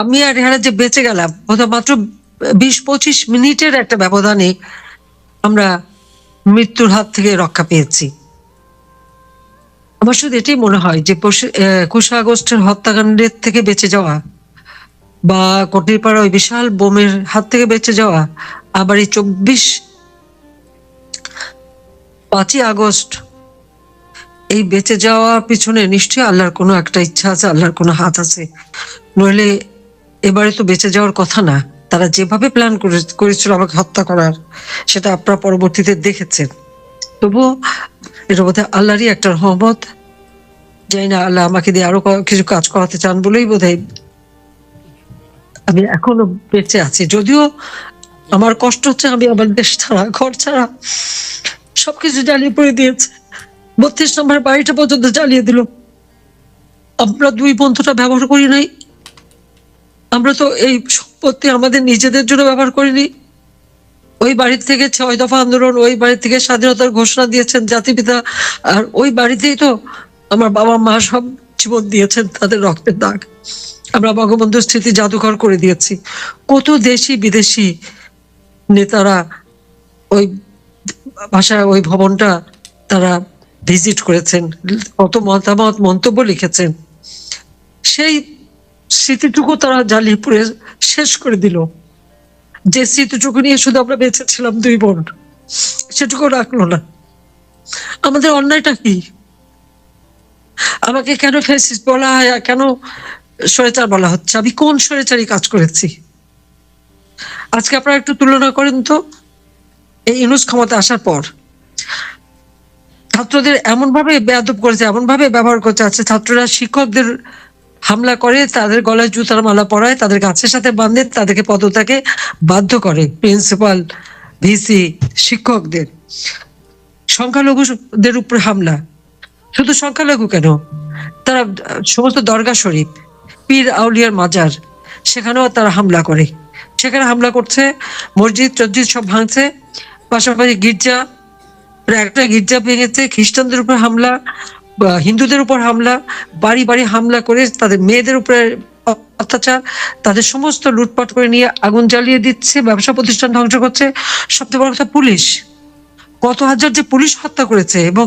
আমি আর রেহানা যে বেঁচে গেলাম হয়তো মাত্র বিশ পঁচিশ মিনিটের একটা ব্যবধানে আমরা মৃত্যুর হাত থেকে রক্ষা পেয়েছি। আমার শুধু এটাই মনে হয় যে একুশে আগস্টের হত্যাকাণ্ডের থেকে বেঁচে যাওয়া বা কটিরপাড়া ওই বিশাল বোমের হাত থেকে বেঁচে যাওয়া আবার এই চব্বিশ পাঁচই আগস্ট, এই বেঁচে যাওয়ার পিছনে নিশ্চয়ই আল্লাহর কোনো একটা ইচ্ছা আছে, আল্লাহর কোনো হাত আছে। নইলে এবারে তো বেঁচে যাওয়ার কথা না। তারা যেভাবে প্ল্যান করেছিল আমাকে হত্যা করার, সেটা আপনারা পরবর্তীতে দেখেছেন। তবুও এটা বোধহয় আল্লাহরই একটা রহমত। জানি না, আল্লাহ আমাকে দিয়ে আরও কিছু কাজ করাতে চান বলেই বোধহয় আমি এখনও বেঁচে আছি। যদিও আমার কষ্ট হচ্ছে আমি আমার দেশ ছাড়া, ঘর ছাড়া, সবকিছু জ্বালিয়ে পড়ে দিয়েছে। বত্রিশ নম্বর বাড়িটা পর্যন্ত জ্বালিয়ে দিল। আমরা দুই বন্ধুটা ব্যবহার করি নাই আমরা তো এই সম্পত্তি আমাদের নিজেদের জন্য ব্যবহার করিনি। ওই বাড়ির থেকে ছয় দফা আন্দোলন, ওই বাড়ি থেকে স্বাধীনতার ঘোষণা দিয়েছেন জাতিপিতা আর ওই বাড়িতেই তো আমার বাবা মা সব জীবন দিয়েছেন তাদের রক্তের দাগ। আমরা বঙ্গবন্ধু স্মৃতি জাদুঘর করে দিয়েছি। কত দেশি বিদেশি নেতারা ওই ভাষায় ওই ভবনটা তারা ভিজিট করেছেন, কত মতামত, মন্তব্য লিখেছেন। সেই স্মৃতিটুকু তারা জ্বালিয়ে পুড়ে শেষ করে দিল। যে স্মৃতিটুকু নিয়ে শুধু আমরা বেঁচে ছিলাম দুই বোন, সেটুকু রাখল না। আমাদের অন্যায়টা কি? আমাকে কেন ফেসিস বলা হয় কেন স্বৈরাচার বলা হচ্ছে? আমি কোন স্বৈরাচারী কাজ করেছি? আজকে আপনারা একটু তুলনা করেন তো। এই ইউনুস ক্ষমতা আসার পর ছাত্রদের এমন ভাবে বেয়াদব করেছে এমন ভাবে ব্যবহার করছে আছে ছাত্ররা শিক্ষকদের হামলা করে, তাদের গলায় জুতার মালা পরায়, তাদের গাছের সাথে বাঁধে, তাদেরকে পদত্যাগে বাধ্য করে প্রিন্সিপাল, ভিসি শিক্ষকদের। সংখ্যালঘুদের উপর হামলা। শুধু সংখ্যালঘু কেন? তারা, সমস্ত দরগা শরীফ, পীর আউলিয়ার মাজার, সেখানেও তারা হামলা করে। সেখানে হামলা করছে, মসজিদ টসজিদ সব ভাঙছে, পাশাপাশি গির্জা একটা গির্জা ভেঙেছে, খ্রিস্টানদের উপর হামলা হিন্দুদের উপর হামলা, বাড়ি বাড়ি হামলা করে তাদের মেয়েদের উপরে অত্যাচার, তাদের সমস্ত লুটপাট করে নিয়ে আগুন জ্বালিয়ে দিচ্ছে, ব্যবসা প্রতিষ্ঠান ধ্বংস করছে। সবচেয়ে বড় কথা পুলিশ। কত হাজার যে পুলিশ হত্যা করেছে এবং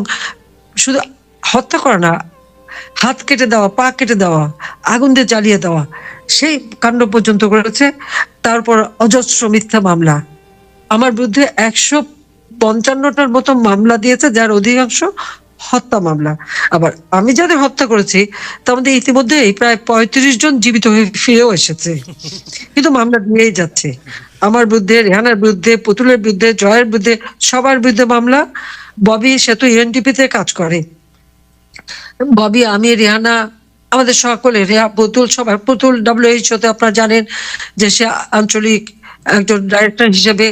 শুধু হত্যা করা না, হাত কেটে দেওয়া, পা কেটে দেওয়া, আগুন দিয়ে জ্বালিয়ে দেওয়া, সেই কাণ্ড পর্যন্ত করেছে। তারপর অজস্র মিথ্যা মামলা। আমার বিরুদ্ধে একশো পঞ্চান্নটার মতো মামলা দিয়েছে, যার অধিকাংশ হত্যা মামলা। আবার আমি যাদের হত্যা করেছি তার মধ্যে ইতিমধ্যে প্রায় পঁয়ত্রিশ জন জীবিত হয়ে ফিরেও এসেছে। কিন্তু মামলা দিয়েই যাচ্ছে। আমার বিরুদ্ধে, রেহানার বিরুদ্ধে, পুতুলের বিরুদ্ধে, জয়ের বিরুদ্ধে, সবার বিরুদ্ধে মামলা। ববি, সে তো ইউএনডিপিতে কাজ করে। ববি, আমি, রেহানা, আমাদের সকলে, রেহা, পুতুল, সবার পুতুল ডাব্লিউএইচও তে আপনারা জানেন যে সে আঞ্চলিক একজন ডাইরেক্টর হিসেবে